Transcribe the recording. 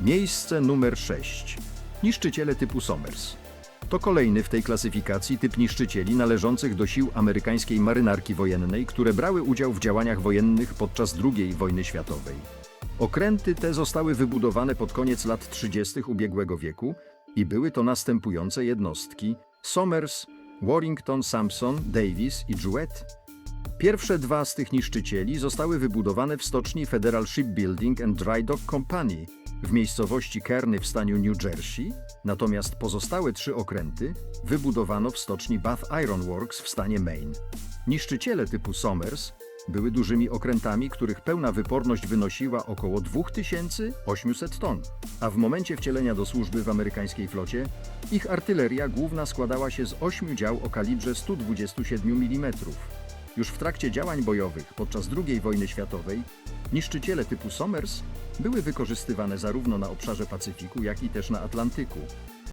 Miejsce numer 6. Niszczyciele typu Somers. To kolejny w tej klasyfikacji typ niszczycieli należących do sił amerykańskiej marynarki wojennej, które brały udział w działaniach wojennych podczas II wojny światowej. Okręty te zostały wybudowane pod koniec lat 30. ubiegłego wieku i były to następujące jednostki Somers, Warrington, Sampson, Davis i Jewett. Pierwsze dwa z tych niszczycieli zostały wybudowane w stoczni Federal Shipbuilding and Dry Dock Company w miejscowości Kearney w stanie New Jersey, natomiast pozostałe trzy okręty wybudowano w stoczni Bath Iron Works w stanie Maine. Niszczyciele typu Somers były dużymi okrętami, których pełna wyporność wynosiła około 2800 ton, a w momencie wcielenia do służby w amerykańskiej flocie ich artyleria główna składała się z ośmiu dział o kalibrze 127 mm. Już w trakcie działań bojowych podczas II wojny światowej niszczyciele typu Somers były wykorzystywane zarówno na obszarze Pacyfiku, jak i też na Atlantyku.